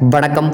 வணக்கம்.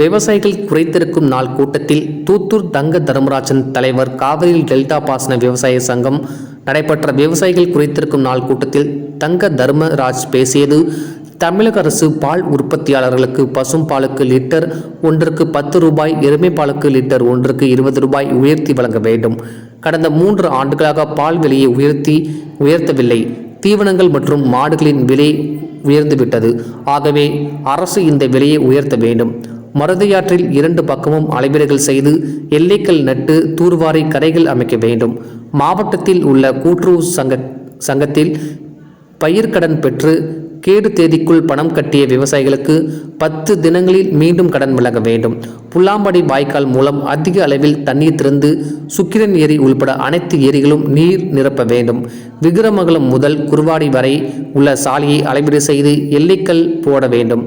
விவசாயிகள் குறைத்திருக்கும் நாள் கூட்டத்தில் தூத்தூர் தங்க தர்மராஜன் தலைவர் காவிரியில் டெல்டா பாசன விவசாய சங்கம் நடைபெற்ற விவசாயிகள் குறைத்திருக்கும் நாள் கூட்டத்தில் தங்க தர்மராஜ் பேசியது. தமிழக அரசு பால் உற்பத்தியாளர்களுக்கு பசும் பாலுக்கு லிட்டர் ஒன்றுக்கு பத்து ரூபாய் எருமை பாலுக்கு லிட்டர் ஒன்றுக்கு இருபது ரூபாய் உயர்த்தி வழங்க வேண்டும். கடந்த மூன்று ஆண்டுகளாக பால் விலையை உயர்த்தி உயர்த்தவில்லை. தீவனங்கள் மற்றும் மாடுகளின் விலை உயர்ந்துவிட்டது ஆகவே அரசு இந்த விலையை உயர்த்த வேண்டும். மருதையாற்றில் இரண்டு பக்கமும் அளவீடுகள் செய்து எல்லைக்கல் நட்டு தூர்வாரி கரைகள் அமைக்க வேண்டும். மாவட்டத்தில் உள்ள கூட்டுறவு சங்க சங்கத்தில் பயிர்க்கடன் பெற்று கேடு தேதிக்குள் பணம் கட்டிய விவசாயிகளுக்கு பத்து தினங்களில் மீண்டும் கடன் வழங்க வேண்டும். புல்லாம்படி வாய்க்கால் மூலம் அதிக அளவில் தண்ணீர் திறந்து சுக்கிரன் ஏரி உள்பட அனைத்து ஏரிகளும் நீர் நிரப்ப வேண்டும். விக்கிரமங்கலம் முதல் குருவாடி வரை உள்ள சாலையை அளவீடு செய்து எல்லைக்கல் போட வேண்டும்.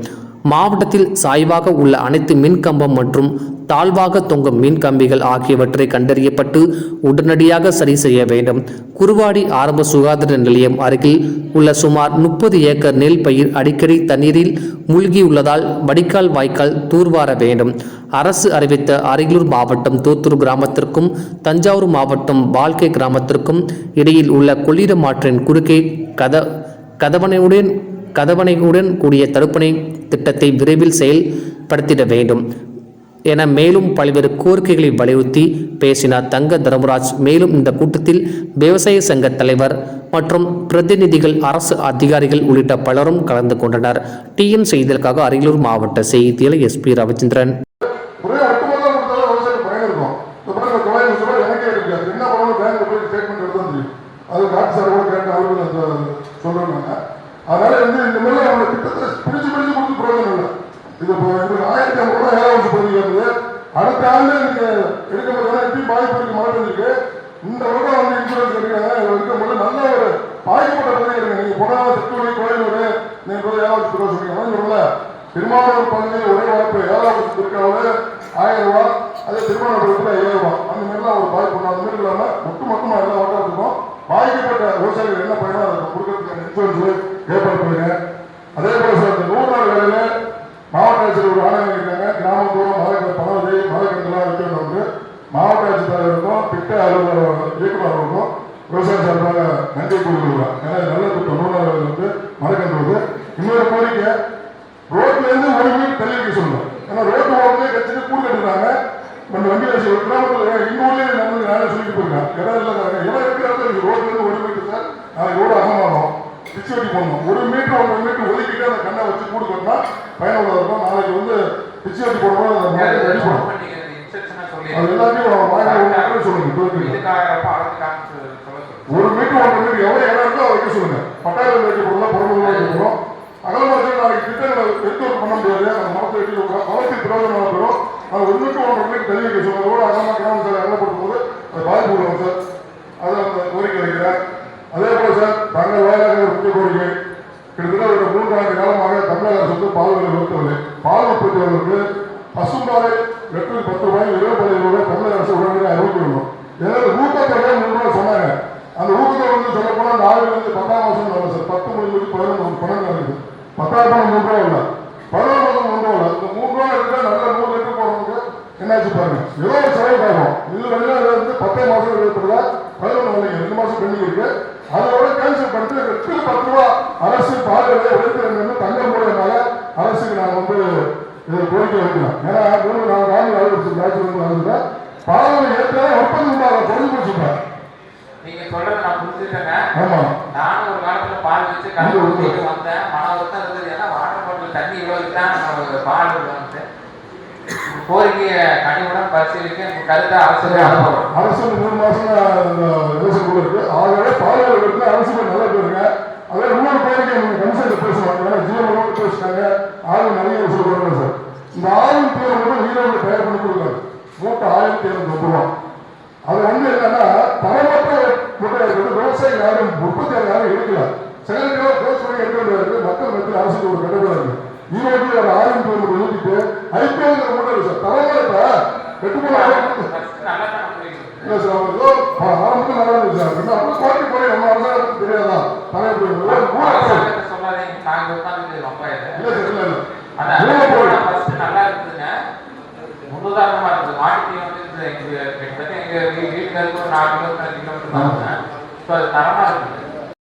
மாவட்டத்தில் சாய்வாக உள்ள அனைத்து மின்கம்பம் மற்றும் தாழ்வாக தொங்கும் மின் கம்பிகள் ஆகியவற்றை கண்டறியப்பட்டு உடனடியாக சரி செய்ய வேண்டும். குருவாடி ஆரம்ப சுகாதார நிலையம் அருகில் உள்ள சுமார் முப்பது ஏக்கர் நெல் பயிர் அடிக்கடி தண்ணீரில் மூழ்கியுள்ளதால் வடிகால் வாய்க்கால் தூர்வார வேண்டும். அரசு அறிவித்த அரியலூர் மாவட்டம் தூத்தூர் கிராமத்திற்கும் தஞ்சாவூர் மாவட்டம் வாழ்க்கை கிராமத்திற்கும் இடையில் உள்ள கொள்ளிடமாற்றின் குறுக்கே கத கதவணையுடன் கதவணையுடன் கூடிய தடுப்பணை திட்டத்தை விரைவில் செயல்படுத்திட வேண்டும் என மேலும் பல்வேறு கோரிக்கைகளை வலியுறுத்தி பேசினார் தங்க தர்மராஜ். மேலும் இந்த கூட்டத்தில் விவசாய சங்க தலைவர் மற்றும் பிரதிநிதிகள் அரசு அதிகாரிகள் உள்ளிட்ட பலரும் கலந்து கொண்டனர். டிஎன் செய்திகளுக்காக அரியலூர் மாவட்ட செய்தியாளர் எஸ்பி ரவிச்சந்திரன் ஒரே ஒட்டுமொத்தமா கொடுத்தாலும் விவசாயிக்கு பயன் இருக்கும். இந்த பாருங்க, தொள்ளாயிரம் ரூபாய் எனக்கே இருக்கு. அது என்ன பண்ணணும் பேங்க்ல போய் statement எடுத்து வந்து தெரியும். அது டாக்டர் சார் கூட கேட்டு அவருக்கு அந்த சொல்றேன் நாங்க. அதனால வந்து இந்த மாதிரி அவங்க திட்டத்தை பிரிச்சு பிரிச்சு கொடுத்து பிரயோஜனம் இல்லை. இது இப்போ எங்களுக்கு ஆயிரத்தி ஐம்பது ரூபாய் ஏழாம் அடுத்த ஆண்டு எனக்கு எடுக்க எப்படி பாதிப்பு இருக்கு மழை இந்த வருடம் வந்து இன்சூரன்ஸ் எடுக்கிறாங்க இதுல முடியல நல்ல ஒரு பாதிக்கப்பட்ட பகுதி இருக்கு நீங்க போனாலும் திருத்தூரி கோயிலூர் நீங்க போய் ஏழாம் வருஷத்துக்கு சொன்னீங்க அதான் பகுதியில் ஒரே வாய்ப்பு ஏழாம் வருஷத்துக்கு ஆயிரம் ரூபாய் அதே திருமணபுரத்தில் ஐயாயிரம் ரூபாய் அந்த மாதிரிலாம் ஒரு பாதிப்பு அந்த மாதிரி இல்லாமல் ஒட்டு மொத்தமாக எல்லா வட்டாரத்துக்கும் பாதிக்கப்பட்ட விவசாயிகள் என்ன பயனோ அதை கொடுக்கறதுக்கான இன்சூரன்ஸ் ஏற்பாடு பண்ணுங்க அதே போல சார் இந்த நூறு நாள் வேலையில மாவட்ட ஆட்சியர் ஒரு ஆணையம் இருக்காங்க கிராமப்புறம் மலை பணவதி மலைக்கண்டெல்லாம் வைக்கணும் வந்து மாவட்ட ஆட்சித்தலைவருக்கும் திட்ட அலுவலர் இயக்குநர்களுக்கும் விவசாய சார்பாக நன்றி ஏன்னா இது நல்ல திட்டம் வேலை வந்து வருது இன்னொரு கோரிக்கை ரோட்ல இருந்து ஒரு மீட்டர் தள்ளி வைக்க சொல்லணும் ஏன்னா ரோட்டு ஓரத்துல கட்சிட்டு கூடு கட்டுறாங்க நம்ம வண்டி வச்சு ஒரு கிராமத்துல எங்க ஊர்லயே நம்ம நானே சொல்லிட்டு போயிருக்கேன் இடம் இல்லைங்கிறாங்க இடம் இருக்கிற ரோட்ல இருந்து ஒரு மீட்டர் சார் நாளைக்கு ரோடு அகமானோம் பிச்சு வெட்டி போடணும். ஒரு மீட்டர் ஒன்றரை மீட்டர் ஒதுக்கிட்டு அந்த கண்ணை வச்சு கூடு கட்டினா பயனுள்ளதா இருக்கும். நாளைக்கு வந்து பிச்சு வெட்டி போடும்போது அந்த மரத்தை ரெடி பண்ணும் அது எல்லாத்தையும் சொல்லுங்க. ஒரு மீட்டர் ஒன்று மீட்டர் எவ்வளோ இடம் இருக்கோ அதை வைக்க சொல்லுங்க. பட்டாளம் வைக்க போடலாம் பொருள் வைக்க போறோம். அகலமாக நாளைக்கு திட்டங்களை எடுத்து பண்ண முடியாது. அந்த மரத்தை வெட்டி வைக்கலாம் வளர்ச்சி பிரயோஜனம் பெறும். அது ஒரு மீட்டர் ஒன்று மீட்டர் தள்ளி வைக்க சொல்லுங்க. கூட அகலமாக கிராமம் சார் அகலப்படும் போது அது பாதிப்பு விடுவோம் சார். அதை அந்த கோரிக்கை வைக்கிறேன் அதே போல் சார் தங்கள் வாயிலாக ஒரு முக்கிய கோரிக்கை. கிட்டத்தட்ட ஒரு மூன்றாண்டு காலமாக தமிழக அரசு வந்து பால் விலை உயர்த்தவில்லை. பால் உற்பத்தியாளர்களுக்கு பசும்பாலை லிட்டருக்கு பத்து ரூபாய் இருபது ரூபாய் தமிழக அரசு உடனடியாக அறிவிக்கணும் ஏதாவது ஊக்கத்தொகை மூன்று ரூபாய் சொன்னாங்க. அந்த ஊக்கத்தொகை வந்து சொல்ல போனால் இந்த ஆய்வு பத்தாம் வருஷம் இல்லை சார். பத்து மணி பதினொன்று பணம் இருக்குது பத்தாயிரம் பணம் மூணு ரூபா இல்லை. பதினொன்று மாதம் மூணு ரூபா இல்லை. இந்த மூணு ரூபா இருந்தா நல்ல நூறு லிட்டர் போடுறதுக்கு என்னாச்சு பாருங்க. ஏதோ ஒரு செலவு ஆகும் இது வழியாக இருந்து பத்தே மாதம் இருக்கிறதா பதினொன்று வரைக்கும் ரெண்டு மாதம் பெண்டிங் இருக்கு. அதோட கேன்சல் பண்ணிட்டு எட்டு பத்து ரூபா அரசு பால் விலையை உயர்த்துறதுன்னு தங்கம் போடுறதுனால அரசுக்கு நான் வந்து இதை கோரிக்கை வைக்கிறேன் ஏன்னா மூணு நாலு நாள் அலுவலகத்துக்கு ராஜ்யம் வந்து வந்து பால் ஏற்ற உற்பத்தி உண்டாக குறைஞ்சு நீங்க சொல்றத நான் புரிஞ்சுட்டேங்க ஆமா. நானும் ஒரு காலத்துல பால் வச்சு. ஊத்திட்டு வந்தேன். மன வருத்தம் இருந்தது. ஏன்னா வாட்டர் பாட்டில் தண்ணி தான் நம்ம பால் வந்து கோரிக்கையை கனிவுடன் பரிசீலிக்க கருத்தை அரசு அரசு மூணு மாசம் கூட இருக்கு ஆகவே இருக்கு அரசுக்கு நல்ல பேருங்க. அதே இன்னொரு கோரிக்கை நீங்க கன்சல்ட் பேசுவாங்க. ஏன்னா ஜிஎம் பேசிட்டாங்க. ஆளும் நிறைய சொல்றாங்க சார். இந்த ஆளும் பேர் நீரோடு தயார் பண்ணி கொடுக்காது மூட்டை ஆயிரத்தி எழுநூத்தி ரூபா அது வந்து என்னன்னா தரமற்ற முட்டை விவசாயிகள் யாரும் உற்பத்தி யாரும் எடுக்கல. செகண்ட் டோஸ் பண்ணி எடுக்க வேண்டியது மக்கள் மத்தியில் அரசுக்கு ஒரு கட்டுப்பாடு ஈரோட்டில் ஒரு ஆயிரம் பேர் ஊற்றிட்டு ஐபிஎல் முட்டை இருக்கு சார் தரமற்ற கட்டுப்பாடு இல்ல சார் அவங்க ஏதோ ஆரம்பத்தில் நல்லா இருந்துச்சு சார். என்ன அப்படி கோரிக்கை போய் நம்ம அரசாங்கத்துக்கு தெரியாதா? இது இல்ல இல்ல இல்ல. நல்லா இருக்குதுங்க முன்னுதாரணமா இருக்குது மாட்டுத்தீ வந்து எங்க வீட்டுல இருந்து ஒரு நாலு கிலோமீட்டர் கிலோமீட்டர் தாங்க இப்போ அது தரமா இருக்குது